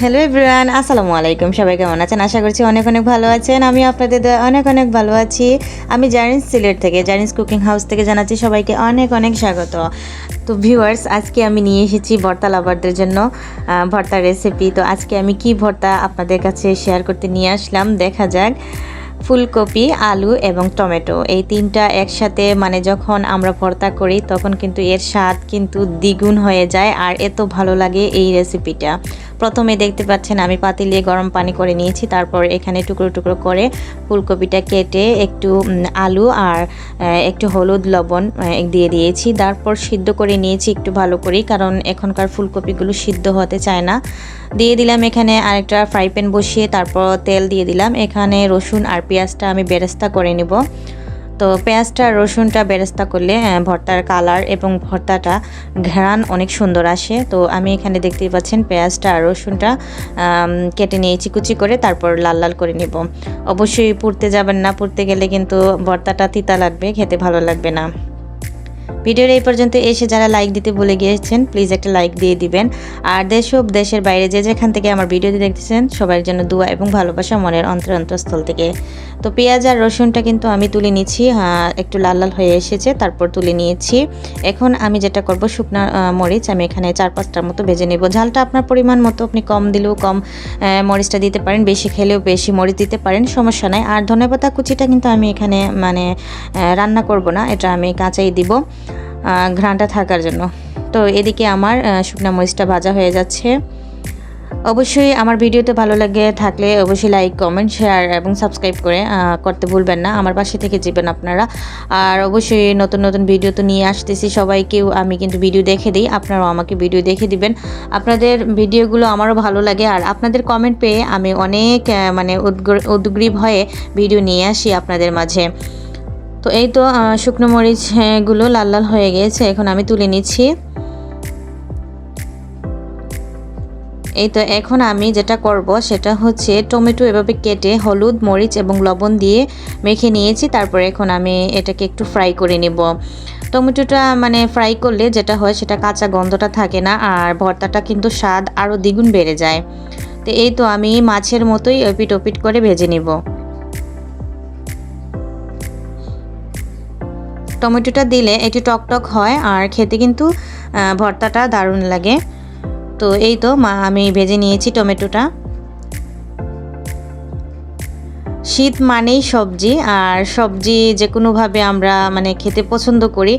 Hello everyone আসসালামু আলাইকুম সবাই কেমন আছেন? আশা করছি অনেক অনেক ভালো আছেন। আমি আপনাদের অনেক অনেক ভালো আছি। আমি জার্নিস সিলেট থেকে জার্নিস কুকিং হাউস থেকে জানাচ্ছি সবাইকে অনেক অনেক স্বাগত। তো ভিউয়ার্স আজকে আমি নিয়ে এসেছি ভর্তা লাভারদের জন্য ভর্তা রেসিপি তো আজকে আমি কি ভর্তা আপনাদের কাছে শেয়ার করতে নিয়ে আসলাম, দেখা যাক। ফুলকপি, আলু এবং টমেটো। এই তিনটা একসাথে মানে যখন আমরা ভর্তা করি, তখন কিন্তু এর স্বাদ কিন্তু দ্বিগুণ হয়ে যায় আর এত ভালো লাগে এই রেসিপিটা। প্রথমে দেখতে পাচ্ছেন আমি পাতিলে গরম পানি করে নিয়েছি, তারপর এখানে টুকরো টুকরো করে ফুলকপিটা কেটে একটু আলু আর একটু হলুদ লবণ দিয়ে দিয়েছি। তারপর সিদ্ধ করে নিয়েছি একটু ভালো করে কারণ এখনকার ফুলকপিগুলো সিদ্ধ হতে চায় না। দিয়ে দিলাম এখানে আরেকটা ফ্রাই প্যান বসিয়ে, তারপর তেল দিয়ে দিলাম। এখানে রসুন আর পেঁয়াজটা আমি বেরেস্তা করে নিব। তো পেঁয়াজটা, রসুনটা বেরেস্তা করলে ভর্তার কালার এবং ভর্তাটা ঘেরান অনেক সুন্দর আসে। তো আমি এখানে দেখতেই পাচ্ছেন পেঁয়াজটা আর রসুনটা কেটে নিয়ে চিকুচি করে তারপর লাল লাল করে নিব। অবশ্যই পুড়তে যাবেন না, পুড়তে গেলে কিন্তু ভর্তাটা তিতা লাগবে, খেতে ভালো লাগবে না। ভিডিওর এই পর্যন্ত এসে যারা লাইক দিতে ভুলে গিয়েছেন প্লিজ একটা লাইক দিয়ে দিবেন। আর দেশ ও দেশের বাইরে যে যেখান থেকে আমার ভিডিওটি দেখতেছেন, সবার জন্য দোয়া এবং ভালোবাসা মনের অন্তর অন্তঃস্থল থেকে। তো পেঁয়াজ আর রসুনটা কিন্তু আমি তুলে নিচ্ছি একটু লাল লাল হয়ে এসেছে, তারপর তুলে নিয়েছি। এখন আমি যেটা করব, শুকনা মরিচ আমি এখানে চার পাঁচটার মতো ভেজে নেব। ঝালটা আপনার পরিমাণ মতো আপনি কম দিলেও কম মরিচটা দিতে পারেন, বেশি খেলেও বেশি মরিচ দিতে পারেন, সমস্যা নাই। আর ধনেপাতা কুচিটা কিন্তু আমি এখানে মানে রান্না করব না, এটা আমি কাঁচাই দিব। ঘ্রাণটা থাকার জন্য। তো এদিকে আমার শুকনা মরিচটা ভাজা হয়ে যাচ্ছে। অবশ্যই আমার ভিডিওতে ভালো লাগে থাকলে অবশ্যই লাইক কমেন্ট শেয়ার এবং সাবস্ক্রাইব করে করতে ভুলবেন না। আমার পাশে থেকে যাবেন আপনারা। আর অবশ্যই নতুন নতুন ভিডিও তো নিয়ে আসতেছি সবাইকেও আমি কিন্তু ভিডিও দেখে দিই, আপনারাও আমাকে ভিডিও দেখে দিবেন। আপনাদের ভিডিওগুলো আমারও ভালো লাগে। আর আপনাদের কমেন্ট পেয়ে আমি অনেক মানে উদ্গ্র- উদ্গ্রীব হয়ে ভিডিও নিয়ে আসি আপনাদের মাঝে। তো এই তো শুকনো মরিচ আহ, গুলো লাল লাল হয়ে গিয়েছে এখন আমি তুলে নিচ্ছি। এই তো এখন আমি যেটা করব সেটা হচ্ছে টমেটো এভাবে কেটে হলুদ মরিচ এবং লবণ দিয়ে মেখে নিয়েছি তারপরে এখন আমি এটাকে একটু ফ্রাই করে নেব। টমেটোটা মানে ফ্রাই করলে যেটা হয় সেটা কাঁচা গন্ধটা থাকে না আর ভর্তাটা কিন্তু স্বাদ আরও দ্বিগুণ বেড়ে যায়। তো এই তো আমি মাছের মতোই ওপিট ওপিট করে ভেজে নিব। টমেটোটা দিলে একটু টকটক হয় আর খেতে কিন্তু ভর্তাটা দারুণ লাগে। তো এই তো মা, আমি ভেজে নিয়েছি টমেটোটা। শীত মানেই সবজি আর সবজি যে কোনোভাবে আমরা মানে খেতে পছন্দ করি।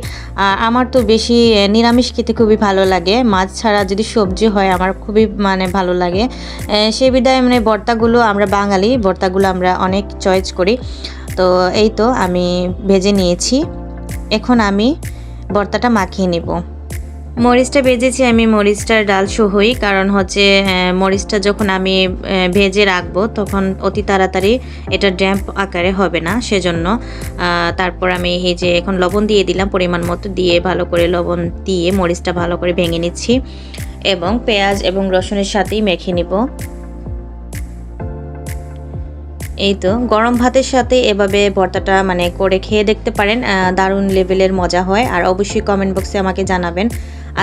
আমার তো বেশি নিরামিষ খেতে খুবই ভালো লাগে। মাছ ছাড়া যদি সবজি হয় আমার খুবই মানে ভালো লাগে। সেই বিধায় মানে বর্তাগুলো আমরা বাঙালি বর্তাগুলো আমরা অনেক চয়েস করি। তো এই তো আমি ভেজে নিয়েছি। এখন আমি ভর্তাটা মাখিয়ে নেব। মরিচটা ভেজেছি আমি মরিচটার ডাল সহই কারণ হচ্ছে আহ, মরিচটা যখন আমি ভেজে রাখব তখন অতি তাড়াতাড়ি এটা ড্যাম্প আকারে হবে না সেজন্য তারপর আমি এই যে এখন লবণ দিয়ে দিলাম পরিমাণ মতো দিয়ে ভালো করে লবণ দিয়ে মরিচটা ভালো করে ভেঙে নিচ্ছি এবং পেঁয়াজ এবং রসুনের সাথেই মেখে নিব। এই তো, গরম ভাতের সাথে এভাবে ভর্তাটা মানে করে খেয়ে দেখতে পারেন দারুণ লেভেলের মজা হয়। আর অবশ্যই কমেন্ট বক্সে আমাকে জানাবেন,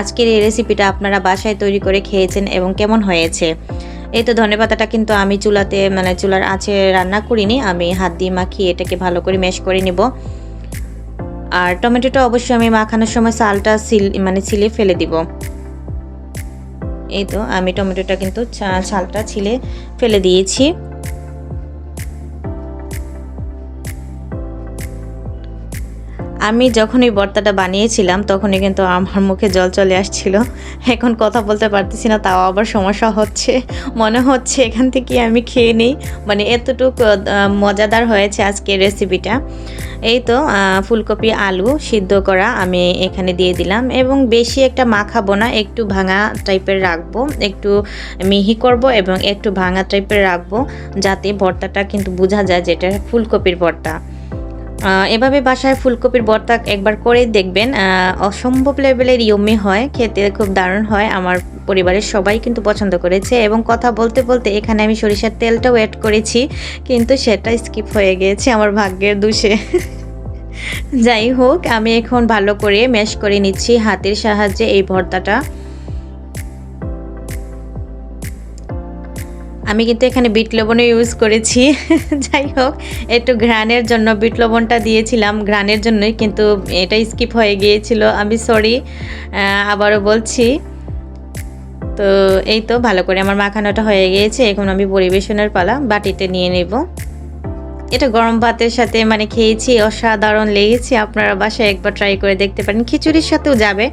আজকের এই রেসিপিটা আপনারা বাসায় তৈরি করে খেয়েছেন এবং কেমন হয়েছে। এই তো, ধনেপাতাটা কিন্তু আমি চুলাতে মানে চুলার আঁচে রান্না করিনি, আমি হাত দিয়ে মাখিয়ে এটাকে ভালো করে ম্যাশ করে নিব। আর টমেটোটা অবশ্যই আমি মাখানোর সময় চালটা সিল মানে ছিলে ফেলে দিব। এই তো, আমি টমেটোটা কিন্তু ছালটা ছিলে ফেলে দিয়েছি। আমি যখন এই ভর্তাটা বানিয়েছিলাম, তখনই কিন্তু আমার মুখে জল চলে আসছিল। এখন কথা বলতে পারতেছি না, তাও আবার সমস্যা হচ্ছে। মনে হচ্ছে এখান থেকে আমি খেয়ে নিই। মানে এতটুকু মজাদার হয়েছে আজকের রেসিপিটা এই তো ফুলকপি, আলু সিদ্ধ করা আমি এখানে দিয়ে দিলাম। এবং বেশি একটা মাখাবো না, একটু ভাঙা টাইপের রাখব। একটু মিহি করব এবং একটু ভাঙা টাইপের রাখব, যাতে ভর্তাটা কিন্তু বোঝা যায় যেটা ফুলকপির ভর্তা এভাবে বাসায় ফুলকপির ভর্তা একবার করে দেখবেন। অসম্ভব লেভেলের ইয়মি হয়, খেতে খুব দারুণ হয়। আমার পরিবারের সবাই কিন্তু পছন্দ করেছে এবং কথা বলতে বলতে এখানে আমি সরিষার তেলটাও অ্যাড করেছি, কিন্তু সেটা স্কিপ হয়ে গিয়েছে আমার ভাগ্যের দোষে। যাই হোক, আমি এখন ভালো করে ম্যাশ করে নিচ্ছি হাতের সাহায্যে এই ভর্তাটা। আমি কিন্তু এখানে বিট লবণও ইউজ করেছি। যাই হোক, একটু ঘ্রাণের জন্য বিট লবণটা দিয়েছিলাম। ঘ্রাণের জন্যই কিন্তু এটা স্কিপ হয়ে গিয়েছিল। আমি সরি আবারও বলছি। তো এই তো ভালো করে আমার মাখানোটা হয়ে গিয়েছে। এখন আমি পরিবেশনের পালা বাটিতে নিয়ে নেব। এটা গরম ভাতের সাথে মানে খেয়েছি, অসাধারণ লেগেছে। আপনারা বাসায় একবার ট্রাই করে দেখতে পারেন। খিচুড়ির সাথেও যাবে।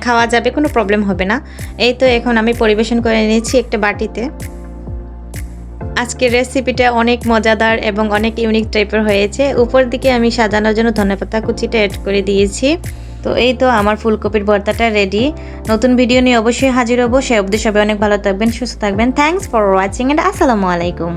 খাওয়া যাবে, কোনো প্রবলেম হবে না। এই তো এখন আমি পরিবেশন করে নিয়েছি একটা বাটিতে। আজকের রেসিপিটা অনেক মজাদার এবং অনেক ইউনিক টাইপের হয়েছে। উপর দিকে আমি সাজানোর জন্য ধনেপাতা কুচিটা অ্যাড করে দিয়েছি। তো এই তো আমার ফুলকপির ভর্তাটা রেডি নতুন ভিডিও নিয়ে অবশ্যই হাজির হব। সে অবধি সবাই অনেক ভালো থাকবেন, সুস্থ থাকবেন। থ্যাংকস ফর ওয়াচিং অ্যান্ড আসসালামু আলাইকুম।